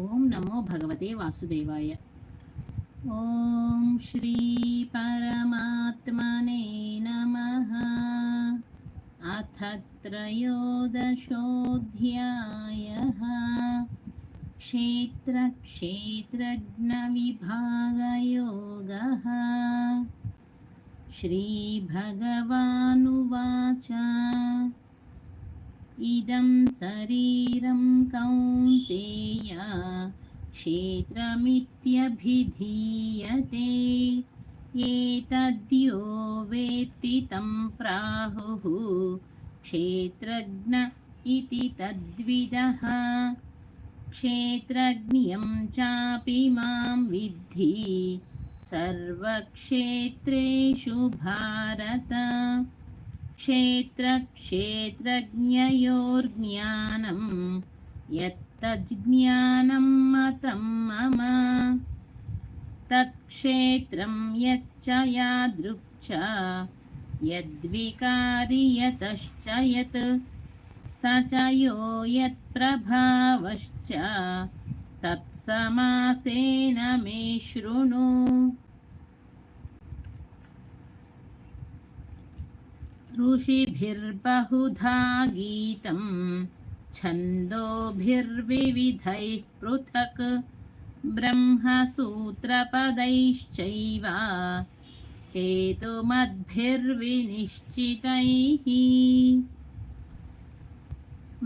ओम नमो भगवते वासुदेवाय। ओम श्री परमात्मने नमः। अथ त्रयोदशोऽध्यायः। क्षेत्रक्षेत्रज्ञविभागयोगः श्रीभगवानुवाच। इदं शरीरं कौन्तेय क्षेत्रमित्यभिधीयते एतद्यो वेत्ति तं प्राहुः क्षेत्रज्ञ इति तद्विदः क्षेत्रज्ञं चापि मां विद्धि सर्वक्षेत्रेषु भारत क्षेत्रक्षेत्रज्ञयोर्ज्ञानं यत्तज्ज्ञानं मतं मम तत्क्षेत्रं यच्च यादृक् च यद्विकारि यतश्च यत् स च यो यत्प्रभावश्च तत्समासेन मे शृणु ऋषिभिर्बहुधा गीतं छन्दोभिर्विविधैः पृथक् ब्रह्मसूत्रपदैश्चैव हेतुमद्भिर्विनिश्चितैः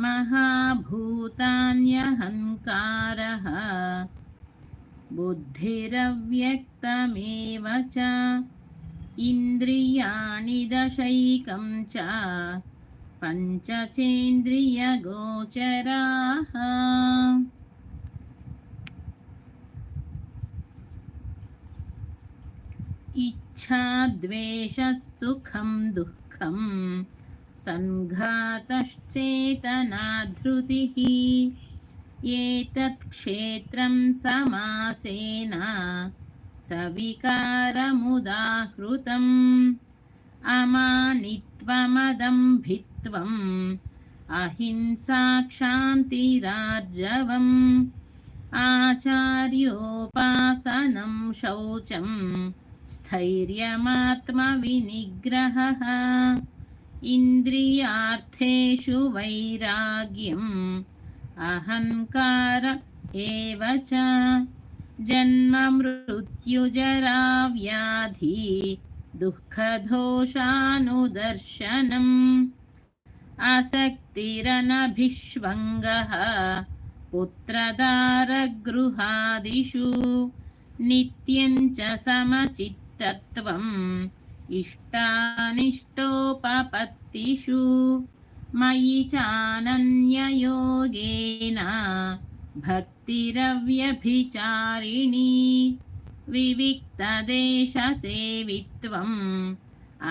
महाभूतान्यहङ्कारः बुद्धिरव्यक्तमेव च इन्द्रियाणि दशैकं च पञ्चचेन्द्रियगोचराः इच्छाद्वेषः सुखं दुःखं सङ्घातश्चेतनाधृतिः एतत् సవికారముదాహృతం అమానిత్వమదం భిత్వం. అహింసాక్షాంతిరార్జవం. ఆచార్యోపాసనం శౌచం. స్థైర్యమాత్మవినిగ్రహ. ఇంద్రియార్థేషు వైరాగ్యం. అహంకార ఏవ చ. च जन्ममृत्युजराव्याधि दुःखदोषानुदर्शनम् आसक्तिरनभिष्वङ्गः पुत्रदारगृहादिषु नित्यं च समचित्तत्वम् इष्टानिष्टोपपत्तिषु मयि चानन्ययोगेन भक्तिरव्यभिचारिणी विविक्तदेशसेवित्वम्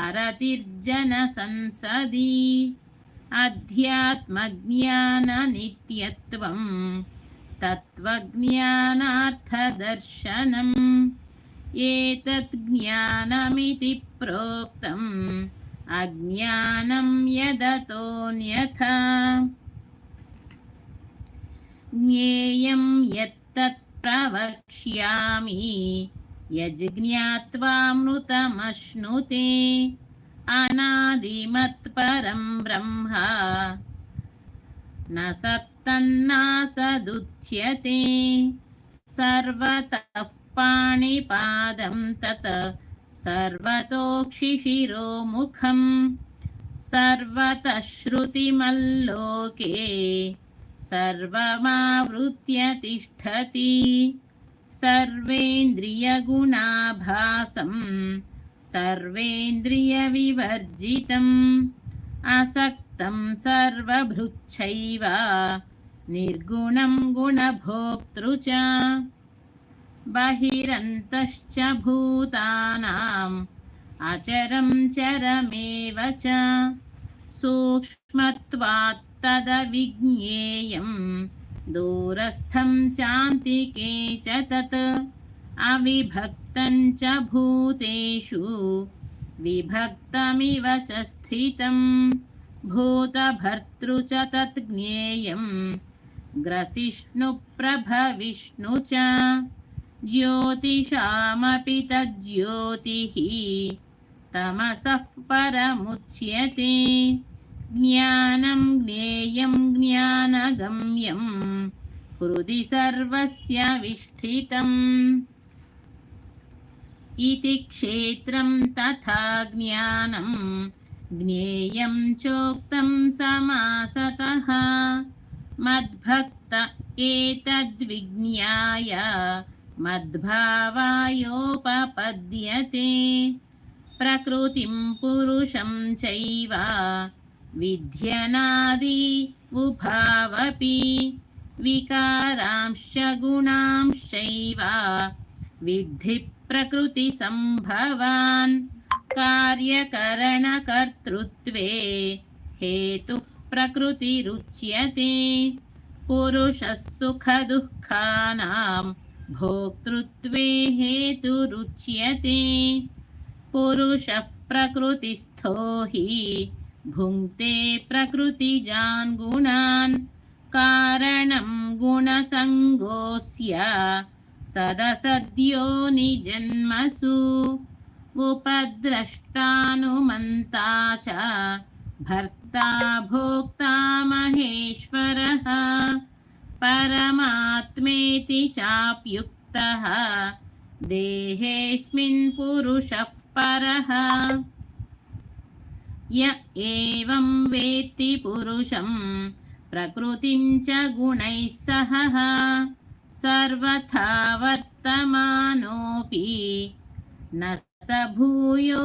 अरतिर्जनसंसदि अध्यात्मज्ञाननित्यत्वं तत्त्वज्ञानार्थदर्शनम् एतत् ज्ञानमिति प्रोक्तम् अज्ञानं यदतोऽन्यथा ज्ञेयं यत्तत् प्रवक्ष्यामि यज्ज्ञात्वामृतमश्नुते अनादिमत्परं ब्रह्म न सत्तन्नासदुच्यते सर्वतः पाणिपादं तत् सर्वतोक्षिशिरोमुखं सर्वतः श्रुतिमल्लोके सर्वमावृत्य तिष्ठति सर्वेन्द्रियगुणाभासं सर्वेन्द्रियविवर्जितम् असक्तं सर्वभृच्छैव निर्गुणं गुणभोक्तृ च बहिरन्तश्च भूतानाम् अचरं चरमेव च सूक्ष्मत्वात् तदविज्ञेयं दूरस्थं चान्तिके च तत्। अविभक्तं च भूतेषु। विभक्तमिव च स्थितं। भूतभर्तृ च तत् ज्ञेयं ग्रसिष्णुप्रभविष्णु च। ज्योतिषामपि तज्ज्योतिः। तमसः परमुच्यते। ज्ञानं ज्ञेयं ज्ञानगम्यं हृदि सर्वस्य विष्ठितम् इति क्षेत्रं तथा ज्ञानं ज्ञेयं चोक्तं समासतः मद्भक्त एतद्विज्ञाय मद्भावायोपपद्यते प्रकृतिं पुरुषं चैव विध्यनादि उभावपि विकारांश्च गुणांश्चैव विद्धि प्रकृतिसम्भवान् कार्यकरणकर्तृत्वे हेतुः प्रकृतिरुच्यते पुरुषः सुखदुःखानां भोक्तृत्वे हेतुरुच्यते पुरुषः प्रकृतिस्थो हि भुङ्क्ते प्रकृतिजान् गुणान्, कारणं गुणसङ्गोऽस्य सदसद्यो निजन्मसु। उपद्रष्टानुमन्ता च भर्ता भोक्ता महेश्वरः, परमात्मेति चाप्युक्तः, देहेऽस्मिन् पुरुषः परः। य एवं वेत्ति पुरुषं प्रकृतिं च गुणैः सह सर्वथा वर्तमानोऽपि न स भूयोऽभिजायते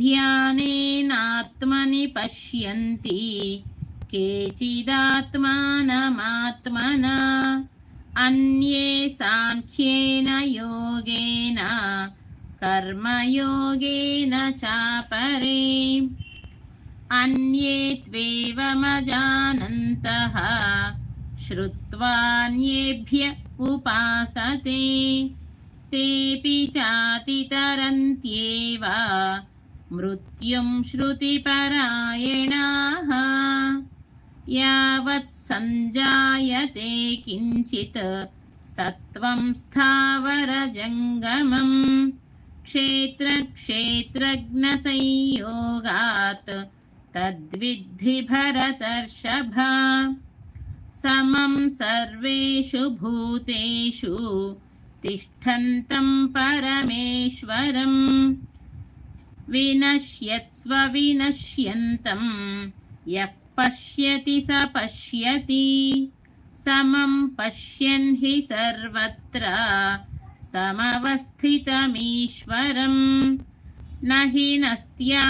ध्यानेनात्मनि पश्यन्ति केचिदात्मानमात्मना अन्ये साङ्ख्येन योगेन कर्मयोगेन चापरे अन्ये त्वेवमजानन्तः श्रुत्वान्येभ्य उपासते तेऽपि चातितरन्त्येव मृत्युं श्रुतिपरायणाः यावत् सञ्जायते किञ्चित् सत्त्वं स्थावरजङ्गमम् क्षेत्रक्षेत्रज्ञसंयोगात् तद्विद्धि भरतर्षभ समं सर्वेषु भूतेषु तिष्ठन्तं परमेश्वरम् विनश्यत्स्व विनश्यन्तं यः पश्यति स पश्यति समं पश्यन् हि सर्वत्र समवस्थितमीश्वरम् न हि नस्त्यात्मनात्मानं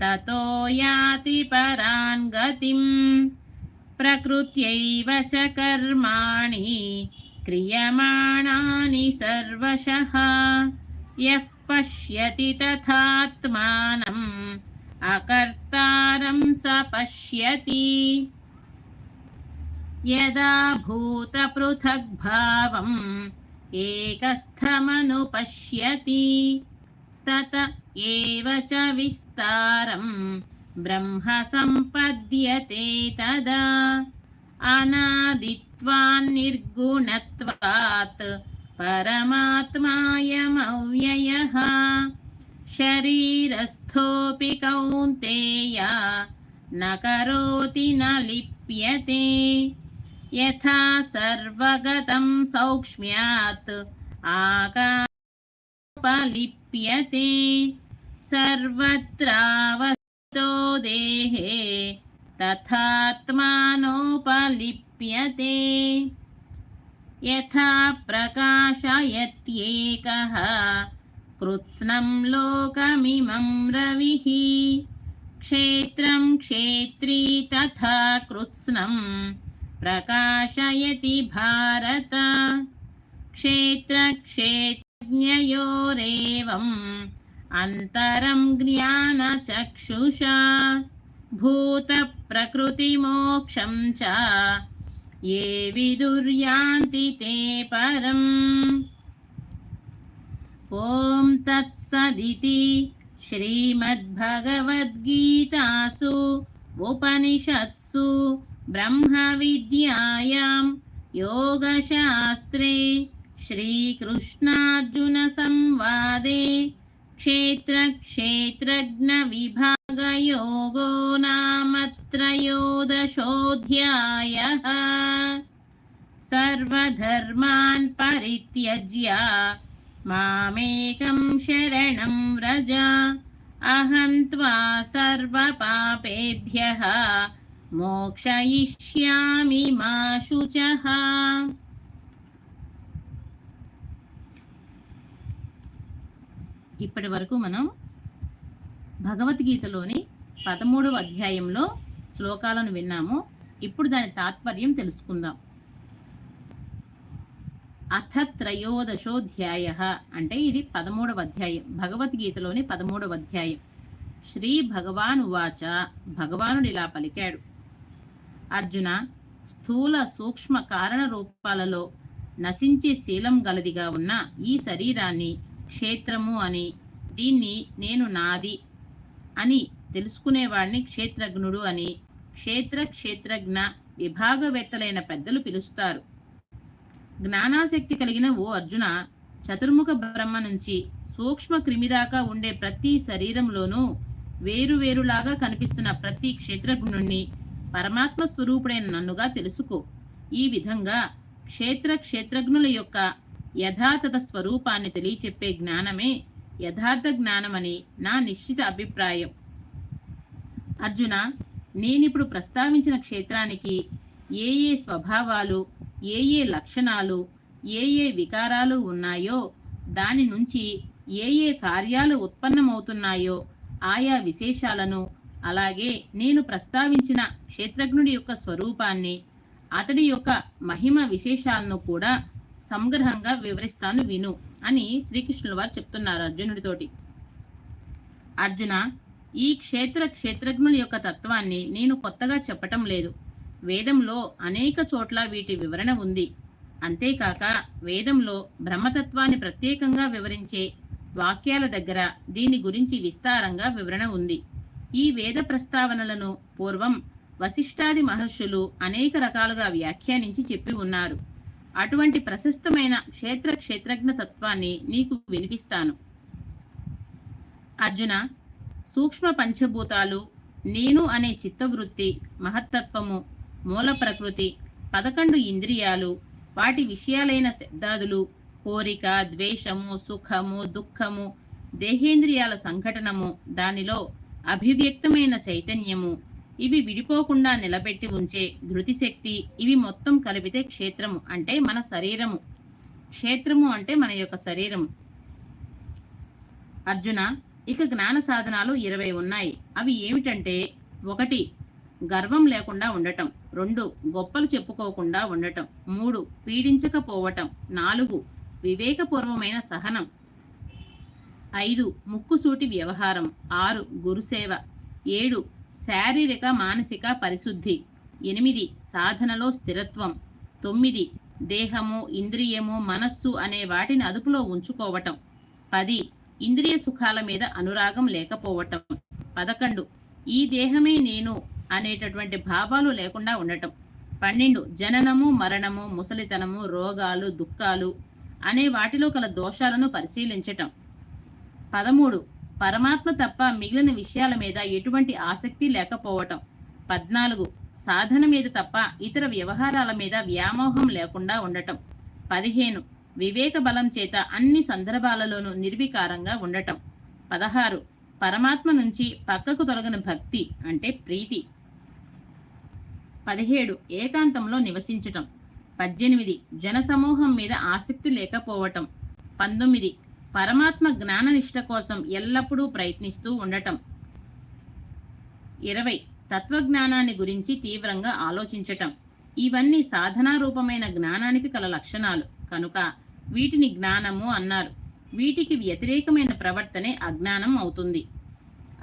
ततो याति परान् गतिम् प्रकृत्यैव च कर्माणि क्रियमाणानि सर्वशः यः पश्यति तथात्मानम् अकर्तारं स पश्यति यदा भूतपृथग्भावम् एकस्थमनुपश्यति तत एव च विस्तारं ब्रह्म सम्पद्यते तदा अनादित्वान्निर्गुणत्वात् परमात्मायमव्ययः शरीरस्थोऽपि कौन्तेय न करोति न लिप्यते यथा सर्वगतं सौक्ष्म्यात् आकापलिप्यते सर्वत्रावस्थो देहे तथात्मानोपलिप्यते। यथा प्रकाशयत्येकः कृत्स्नं लोकमिमं रविः। क्षेत्रं क्षेत्री तथा कृत्स्नं प्रकाशयति भारत क्षेत्रक्षेत्रज्ञयोरेवम् अन्तरं ज्ञानचक्षुषा भूतप्रकृतिमोक्षं च ये विदुर्यान्ति ते परम् ॐ तत्सदिति श्रीमद्भगवद्गीतासु उपनिषत्सु ब्रह्मविद्यायां योगशास्त्रे श्रीकृष्णार्जुनसंवादे क्षेत्रक्षेत्रज्ञविभागयोगो नाम त्रयोदशोऽध्यायः सर्वधर्मान् परित्यज्य मामेकं शरणं व्रज अहं त्वा सर्वपापेभ्यः మోక్షయిష్యామి మా శుచః ఇప్పటి వరకు మనం భగవద్గీతలోని పదమూడవ అధ్యాయంలో శ్లోకాలను విన్నాము. ఇప్పుడు దాని తాత్పర్యం తెలుసుకుందాం. అథ త్రయోదశోధ్యాయ అంటే ఇది పదమూడవ అధ్యాయం. భగవద్గీతలోని పదమూడవ అధ్యాయం. శ్రీ భగవాన్ ఉవాచ భగవానుడు ఇలా పలికాడు. అర్జున స్థూల సూక్ష్మ కారణ రూపాలలో నశించే శీలం గలదిగా ఉన్న ఈ శరీరాన్ని క్షేత్రము అని దీన్ని నేను నాది అని తెలుసుకునేవాడిని క్షేత్రజ్ఞుడు అని క్షేత్ర క్షేత్రజ్ఞ విభాగవేత్తలైన పెద్దలు పిలుస్తారు. జ్ఞానాసక్తి కలిగిన ఓ అర్జున చతుర్ముఖ బ్రహ్మ నుంచి సూక్ష్మ క్రిమిదాకా ఉండే ప్రతి శరీరంలోనూ వేరువేరులాగా కనిపిస్తున్న ప్రతి క్షేత్రజ్ఞుణ్ణి పరమాత్మ స్వరూపుడైన నన్నుగా తెలుసుకో. ఈ విధంగా క్షేత్ర క్షేత్రజ్ఞుల యొక్క యథాతథ స్వరూపాన్ని తెలియచెప్పే జ్ఞానమే యథార్థ జ్ఞానమని నా నిశ్చిత అభిప్రాయం. అర్జున నేనిప్పుడు ప్రస్తావించిన క్షేత్రానికి ఏ ఏ స్వభావాలు ఏ ఏ లక్షణాలు ఏ ఏ వికారాలు ఉన్నాయో దాని నుంచి ఏ ఏ కార్యాలు ఉత్పన్నమవుతున్నాయో ఆయా విశేషాలను అలాగే నేను ప్రస్తావించిన క్షేత్రజ్ఞుడి యొక్క స్వరూపాన్ని అతడి యొక్క మహిమ విశేషాలను కూడా సంగ్రహంగా వివరిస్తాను విను అని శ్రీకృష్ణుల వారు చెప్తున్నారు అర్జునుడితోటి. అర్జున ఈ క్షేత్ర క్షేత్రజ్ఞుల యొక్క తత్వాన్ని నేను కొత్తగా చెప్పటం లేదు. వేదంలో అనేక చోట్ల వీటి వివరణ ఉంది. అంతేకాక వేదంలో బ్రహ్మతత్వాన్ని ప్రత్యేకంగా వివరించే వాక్యాల దగ్గర దీని గురించి విస్తారంగా వివరణ ఉంది. ఈ వేద ప్రస్తావనలను పూర్వం వశిష్ఠాది మహర్షులు అనేక రకాలుగా వ్యాఖ్యానించి చెప్పి ఉన్నారు. అటువంటి ప్రశస్తమైన క్షేత్ర క్షేత్రజ్ఞ తత్వాన్ని నీకు వినిపిస్తాను. అర్జున సూక్ష్మ పంచభూతాలు నేను అనే చిత్తవృత్తి మహత్తత్వము మూల ప్రకృతి పదకొండు ఇంద్రియాలు వాటి విషయాలైన శబ్దాదులు కోరిక ద్వేషము సుఖము దుఃఖము దేహేంద్రియాల సంఘటనము దానిలో అభివ్యక్తమైన చైతన్యము. ఇవి విడిపోకుండా నిలబెట్టి ఉంచే ధృతిశక్తి. ఇవి మొత్తం కలిపితే క్షేత్రము అంటే మన శరీరము. క్షేత్రము అంటే మన యొక్క శరీరము. అర్జున ఇక జ్ఞాన సాధనాలు ఇరవై ఉన్నాయి. అవి ఏమిటంటే ఒకటి గర్వం లేకుండా ఉండటం. రెండు గొప్పలు చెప్పుకోకుండా ఉండటం. మూడు పీడించకపోవటం. నాలుగు వివేకపూర్వమైన సహనం. ఐదు ముక్కుసూటి వ్యవహారం. ఆరు గురుసేవ. ఏడు శారీరక మానసిక పరిశుద్ధి. ఎనిమిది సాధనలో స్థిరత్వం. తొమ్మిది దేహము ఇంద్రియము మనస్సు అనే వాటిని అదుపులో ఉంచుకోవటం. పది ఇంద్రియ సుఖాల మీద అనురాగం లేకపోవటం. పదకొండు ఈ దేహమే నేను అనేటటువంటి భావాలు లేకుండా ఉండటం. పన్నెండు జననము మరణము ముసలితనము రోగాలు దుఃఖాలు అనే వాటిలో కల దోషాలను పరిశీలించటం. పదమూడు పరమాత్మ తప్ప మిగిలిన విషయాల మీద ఎటువంటి ఆసక్తి లేకపోవటం. పద్నాలుగు సాధన మీద తప్ప ఇతర వ్యవహారాల మీద వ్యామోహం లేకుండా ఉండటం. పదిహేను వివేక బలం చేత అన్ని సందర్భాలలోనూ నిర్వికారంగా ఉండటం. పదహారు పరమాత్మ నుంచి పక్కకు తొలగిన భక్తి అంటే ప్రీతి. పదిహేడు ఏకాంతంలో నివసించటం. పద్దెనిమిది జనసమూహం మీద ఆసక్తి లేకపోవటం. పంతొమ్మిది పరమాత్మ జ్ఞాననిష్ట కోసం ఎల్లప్పుడూ ప్రయత్నిస్తూ ఉండటం. ఇరవై తత్వజ్ఞానాన్ని గురించి తీవ్రంగా ఆలోచించటం. ఇవన్నీ సాధనారూపమైన జ్ఞానానికి కల లక్షణాలు. కనుక వీటిని జ్ఞానము అన్నారు. వీటికి వ్యతిరేకమైన ప్రవర్తనే అజ్ఞానం అవుతుంది.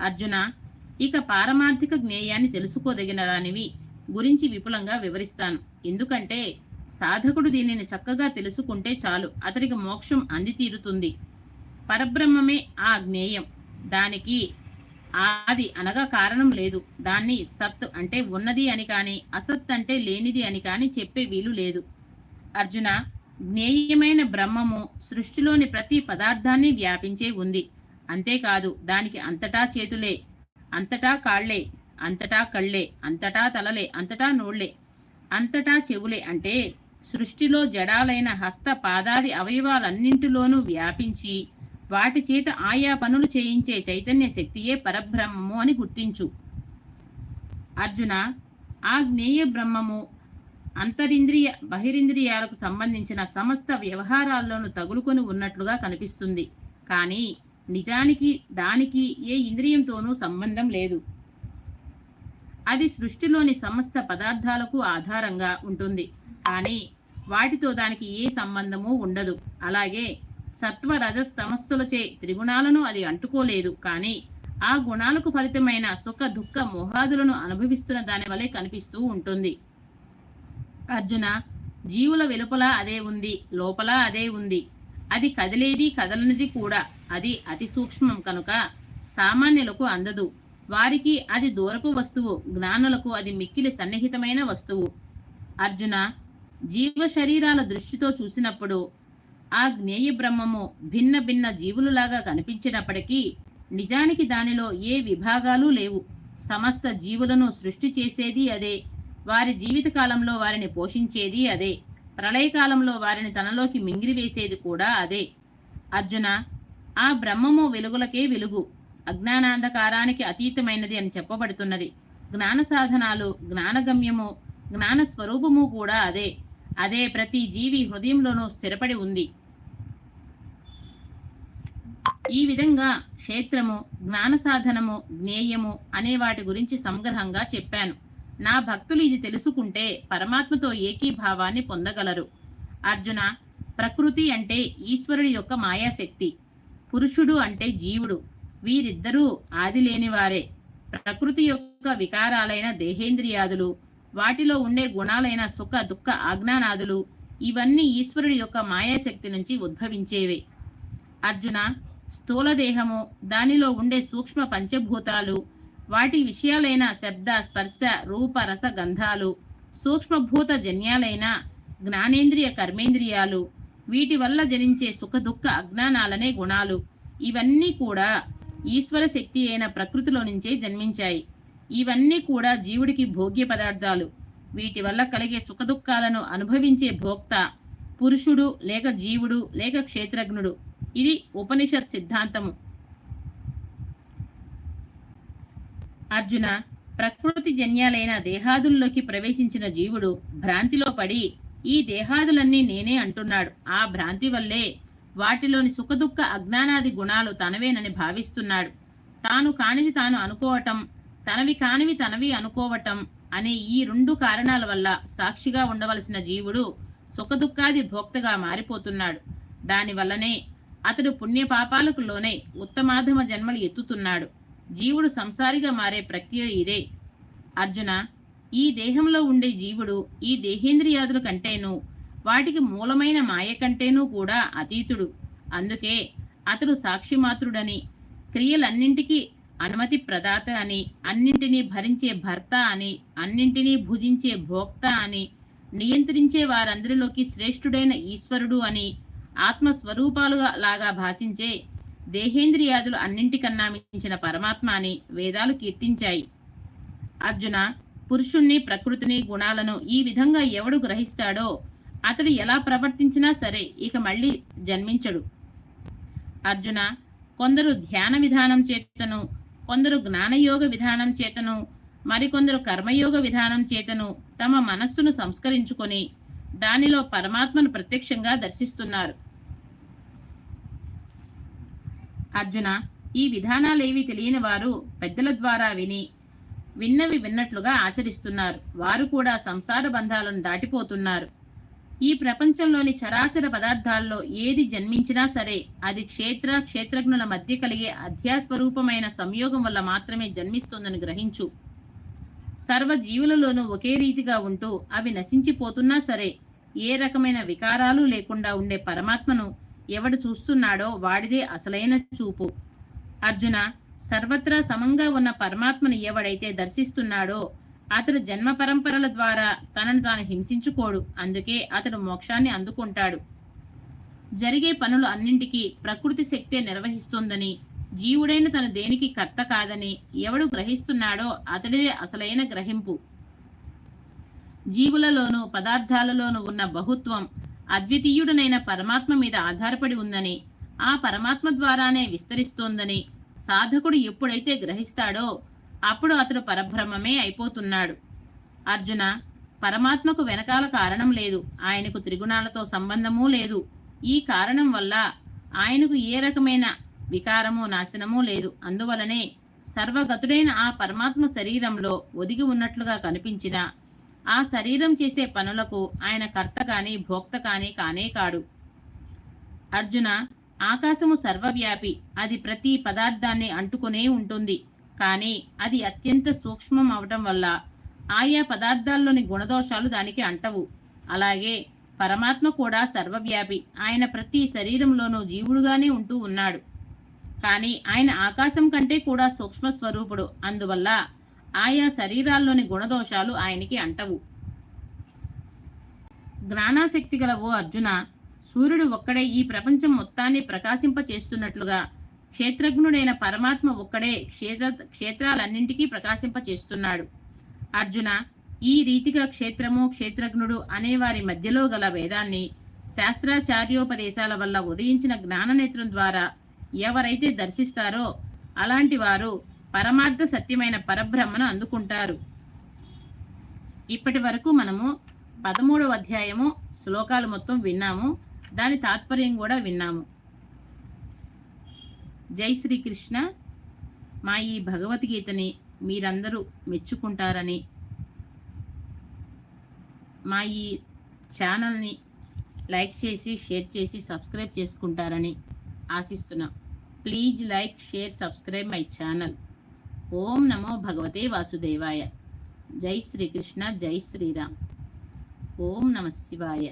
అర్జున ఇక పారమార్థిక జ్ఞేయాన్ని తెలుసుకోదగిన దానివి గురించి విపులంగా వివరిస్తాను. ఎందుకంటే సాధకుడు దీనిని చక్కగా తెలుసుకుంటే చాలు. అతనికి మోక్షం అందితీరుతుంది. పరబ్రహ్మమే ఆ జ్ఞేయం. దానికి ఆది అనగా కారణం లేదు. దాన్ని సత్ అంటే ఉన్నది అని కానీ అసత్ అంటే లేనిది అని కానీ చెప్పే వీలు లేదు. అర్జున జ్ఞేయమైన బ్రహ్మము సృష్టిలోని ప్రతి పదార్థాన్ని వ్యాపించే ఉంది. అంతేకాదు దానికి అంతటా చేతులే అంతటా కాళ్ళే అంతటా కళ్ళే అంతటా తలలే అంతటా నోళ్ళే అంతటా చెవులే అంటే సృష్టిలో జడాలైన హస్త పాదాది అవయవాలన్నింటిలోనూ వ్యాపించి వాటి చేత ఆయా పనులు చేయించే చైతన్య శక్తియే పరబ్రహ్మము అని గుర్తించు. అర్జున ఆ జ్ఞేయ బ్రహ్మము అంతరింద్రియ బహిరింద్రియాలకు సంబంధించిన సమస్త వ్యవహారాల్లోనూ తగులుకొని ఉన్నట్లుగా కనిపిస్తుంది. కానీ నిజానికి దానికి ఏ ఇంద్రియంతోనూ సంబంధం లేదు. అది సృష్టిలోని సమస్త పదార్థాలకు ఆధారంగా ఉంటుంది. కానీ వాటితో దానికి ఏ సంబంధము ఉండదు. అలాగే సత్వ రజస్ తమస్సులచే త్రిగుణాలను అది అంటుకోలేదు. కానీ ఆ గుణాలకు ఫలితమైన సుఖ దుఃఖ మోహాదులను అనుభవిస్తున్న దాని వలె కనిపిస్తూ ఉంటుంది. అర్జున జీవుల వెలుపల అదే ఉంది లోపల అదే ఉంది. అది కదిలేది కదలనిది కూడా అది అతి సూక్ష్మం కనుక సామాన్యులకు అందదు. వారికి అది దూరపు వస్తువు జ్ఞానులకు అది మిక్కిలి సన్నిహితమైన వస్తువు. అర్జున జీవ శరీరాల దృష్టితో చూసినప్పుడు ఆ జ్ఞేయ బ్రహ్మము భిన్న భిన్న జీవులులాగా కనిపించినప్పటికీ నిజానికి దానిలో ఏ విభాగాలు లేవు. సమస్త జీవులను సృష్టి చేసేది అదే. వారి జీవితకాలంలో వారిని పోషించేది అదే. ప్రళయకాలంలో వారిని తనలోకి మింగిరివేసేది కూడా అదే. అర్జున ఆ బ్రహ్మము వెలుగులకే వెలుగు. అజ్ఞానాంధకారానికి అతీతమైనది అని చెప్పబడుతున్నది. జ్ఞాన సాధనాలు జ్ఞానగమ్యము జ్ఞాన స్వరూపము కూడా అదే. అదే ప్రతి జీవి హృదయంలోనూ స్థిరపడి ఉంది. ఈ విధంగా క్షేత్రము జ్ఞాన సాధనము జ్ఞేయము అనే వాటి గురించి సంగ్రహంగా చెప్పాను. నా భక్తులు ఇది తెలుసుకుంటే పరమాత్మతో ఏకీభావాన్ని పొందగలరు. అర్జున ప్రకృతి అంటే ఈశ్వరుడి యొక్క మాయాశక్తి పురుషుడు అంటే జీవుడు వీరిద్దరూ ఆది లేనివారే ప్రకృతి యొక్క వికారాలైన దేహేంద్రియాదులు వాటిలో ఉండే గుణాలైన సుఖ దుఃఖ ఆజ్ఞానాదులు ఇవన్నీ ఈశ్వరుడి యొక్క మాయాశక్తి నుంచి ఉద్భవించేవే. అర్జున స్థూల దేహము దానిలో ఉండే సూక్ష్మ పంచభూతాలు వాటి విషయాలైన శబ్ద స్పర్శ రూప రస గంధాలు సూక్ష్మభూత జన్యాలైన జ్ఞానేంద్రియ కర్మేంద్రియాలు వీటి వల్ల జనించే సుఖ దుఃఖ అజ్ఞానాలనే గుణాలు. ఇవన్నీ కూడా ఈశ్వర శక్తి అయిన ప్రకృతిలో నుంచే జన్మించాయి. ఇవన్నీ కూడా జీవుడికి భోగ్య పదార్థాలు. వీటి వల్ల కలిగే సుఖదుఖాలను అనుభవించే భోక్త పురుషుడు లేక జీవుడు లేక క్షేత్రజ్ఞుడు. ఇది ఉపనిషత్ సిద్ధాంతము. అర్జున ప్రకృతి జన్యాలైన దేహాదుల్లోకి ప్రవేశించిన జీవుడు భ్రాంతిలో పడి ఈ దేహాదులన్నీ నేనే అంటున్నాడు. ఆ భ్రాంతి వల్లే వాటిలోని సుఖదుఖ అజ్ఞానాది గుణాలు తనవేనని భావిస్తున్నాడు. తాను కానిది తాను అనుకోవటం తనవి కానివి తనవి అనుకోవటం అనే ఈ రెండు కారణాల వల్ల సాక్షిగా ఉండవలసిన జీవుడు సుఖదుఖాది భోక్తగా మారిపోతున్నాడు. దానివల్లనే అతడు పుణ్యపాపాలకు లోనై ఉత్తమాధమ జన్మలు ఎత్తుతున్నాడు. జీవుడు సంసారిగా మారే ప్రక్రియ ఇదే. అర్జున ఈ దేహంలో ఉండే జీవుడు ఈ దేహేంద్రియాదుల కంటేనూ వాటికి మూలమైన మాయ కంటేనూ కూడా అతీతుడు. అందుకే అతడు సాక్షిమాత్రుడని క్రియలన్నింటికీ అనుమతి ప్రదాత అని అన్నింటినీ భరించే భర్త అని అన్నింటినీ భుజించే భోక్త అని నియంత్రించే వారందరిలోకి శ్రేష్ఠుడైన ఈశ్వరుడు అని ఆత్మస్వరూపాలుగా లాగా భాషించే దేహేంద్రియాదులు అన్నింటికన్నా మించిన పరమాత్మ అని వేదాలు కీర్తించాయి. అర్జున పురుషుణ్ణి ప్రకృతిని గుణాలను ఈ విధంగా ఎవడు గ్రహిస్తాడో అతడు ఎలా ప్రవర్తించినా సరే ఇక మళ్ళీ జన్మించడు. అర్జున కొందరు ధ్యాన విధానం చేతను కొందరు జ్ఞానయోగ విధానం చేతను మరికొందరు కర్మయోగ విధానం చేతను తమ మనస్సును సంస్కరించుకొని దానిలో పరమాత్మను ప్రత్యక్షంగా దర్శిస్తున్నారు. అర్జున ఈ విధానాలేవి తెలియని వారు పెద్దల ద్వారా విని విన్నవి విన్నట్లుగా ఆచరిస్తున్నారు. వారు కూడా సంసార బంధాలను దాటిపోతున్నారు. ఈ ప్రపంచంలోని చరాచర పదార్థాల్లో ఏది జన్మించినా సరే అది క్షేత్ర క్షేత్రజ్ఞుల మధ్య కలిగే అధ్యాస్వరూపమైన సంయోగం వల్ల మాత్రమే జన్మిస్తుందని గ్రహించు. సర్వజీవులలోనూ ఒకే రీతిగా ఉంటూ అవి నశించిపోతున్నా సరే ఏ రకమైన వికారాలు లేకుండా ఉండే పరమాత్మను ఎవడు చూస్తున్నాడో వాడిదే అసలైన చూపు. అర్జున సర్వత్రా సమంగా ఉన్న పరమాత్మను ఎవడైతే దర్శిస్తున్నాడో అతడు జన్మ పరంపరల ద్వారా తనను తాను హింసించుకోడు అందుకే అతడు మోక్షాన్ని అందుకుంటాడు. జరిగే పనులు అన్నింటికీ ప్రకృతి శక్తే నిర్వహిస్తోందని జీవుడైన తను దేనికి కర్త కాదని ఎవడు గ్రహిస్తున్నాడో అతడిదే అసలైన గ్రహింపు. జీవులలోనూ పదార్థాలలోనూ ఉన్న బహుత్వం అద్వితీయుడనైన పరమాత్మ మీద ఆధారపడి ఉందని ఆ పరమాత్మ ద్వారానే విస్తరిస్తోందని సాధకుడు ఎప్పుడైతే గ్రహిస్తాడో అప్పుడు అతడు పరబ్రహ్మమే అయిపోతున్నాడు. అర్జున పరమాత్మకు వెనకాల కారణం లేదు ఆయనకు త్రిగుణాలతో సంబంధమూ లేదు. ఈ కారణం వల్ల ఆయనకు ఏ రకమైన వికారము నాశనము లేదు. అందువలనే సర్వగతుడైన ఆ పరమాత్మ శరీరంలో ఒదిగి ఉన్నట్లుగా కనిపించిన ఆ శరీరం చేసే పనులకు ఆయన కర్త కానీ భోక్త కానీ కానే కాడు. అర్జున ఆకాశము సర్వవ్యాపి అది ప్రతి పదార్థాన్ని అంటుకునే ఉంటుంది. కానీ అది అత్యంత సూక్ష్మం అవటం వల్ల ఆయా పదార్థాల్లోని గుణదోషాలు దానికి అంటవు. అలాగే పరమాత్మ కూడా సర్వవ్యాపి. ఆయన ప్రతి శరీరంలోనూ జీవుడుగానే ఉంటూ ఉన్నాడు. కానీ ఆయన ఆకాశం కంటే కూడా సూక్ష్మ స్వరూపుడు అందువల్ల ఆయా శరీరాల్లోని గుణదోషాలు ఆయనకి అంటవు. జ్ఞానాశక్తి గల ఓ అర్జున సూర్యుడు ఒక్కడే ఈ ప్రపంచం మొత్తాన్ని ప్రకాశింప చేస్తున్నట్లుగా క్షేత్రజ్ఞుడైన పరమాత్మ ఒక్కడే క్షేత్ర క్షేత్రాలన్నింటికీ ప్రకాశింప చేస్తున్నాడు అర్జున ఈ రీతిగా క్షేత్రము క్షేత్రజ్ఞుడు అనేవారి మధ్యలో గల భేదాన్ని శాస్త్రాచార్యోపదేశాల వల్ల ఉదయించిన జ్ఞాననేత్రం ద్వారా ఎవరైతే దర్శిస్తారో అలాంటి వారు పరమార్థ సత్యమైన పరబ్రహ్మను అందుకుంటారు. ఇప్పటి వరకు మనము పదమూడవ అధ్యాయము శ్లోకాలు మొత్తం విన్నాము. దాని తాత్పర్యం కూడా విన్నాము. జై శ్రీకృష్ణ. మా ఈ భగవద్గీతని మీరందరూ మెచ్చుకుంటారని మా ఈ ఛానల్ని లైక్ చేసి షేర్ చేసి సబ్స్క్రైబ్ చేసుకుంటారని ఆశిస్తున్నాం. Please like share subscribe my channel ఓం నమో భగవతే వాసుదేవాయ జై శ్రీకృష్ణ జై శ్రీరామ్ ఓం నమ శివాయ